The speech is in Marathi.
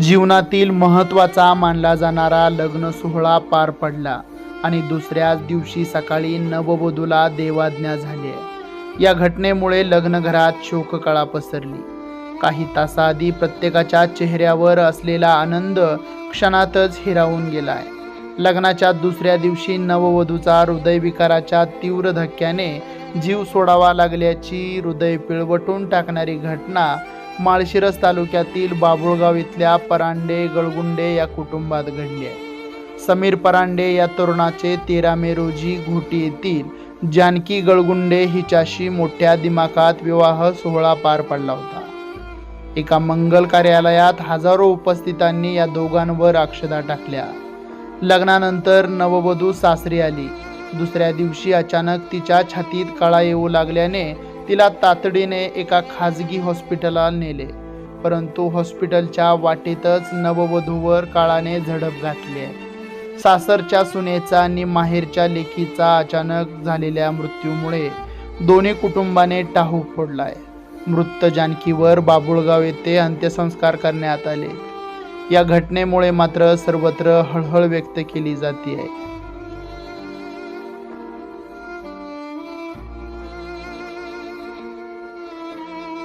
जीवनातील महत्त्वाचा मानला जाणारा लग्न सोहळा पार पडला आणि दुसऱ्याच दिवशी सकाळी नववधूला देवाज्ञा झाली आहे. या घटनेमुळे लग्नघरात शोककळा पसरली काही तासाआधी प्रत्येकाच्या चेहऱ्यावर असलेला आनंद क्षणातच हिरावून गेलाय लग्नाच्या दुसऱ्या दिवशी नववधूचा हृदयविकाराच्या तीव्र धक्क्याने जीव सोडावा लागल्याची हृदय पिळवटून टाकणारी घटना माळशिरस तालुक्यातील बाबुळगाव इथल्या परांडे गळगुंडे या कुटुंबात घडली आहे. समीर परांडे या तरुणाचे तेरा मे रोजी घोटी येथील जानकी गळगुंडे हिच्याशी मोठ्या दिमाखात विवाह सोहळा पार पडला होता. एका मंगल कार्यालयात हजारो उपस्थितांनी या दोघांवर अक्षदा टाकल्या. लग्नानंतर नववधू सासरी आली. दुसऱ्या दिवशी अचानक तिच्या छातीत कळा येऊ लागल्याने तिला तातडीने एका खाजगी हॉस्पिटलला नेले परंतु हॉस्पिटलच्या वाटेतच नववधूवर काळाने झडप घातली आहे. सासरच्या सुनेचा आणि माहेरच्या लेकीचा अचानक झालेल्या मृत्यूमुळे दोन्ही कुटुंबाने टाहू फोडलाय. मृत जानकीवर बाबुळगाव येथे अंत्यसंस्कार करण्यात आले. या घटनेमुळे मात्र सर्वत्र हळहळ व्यक्त केली जाते आहे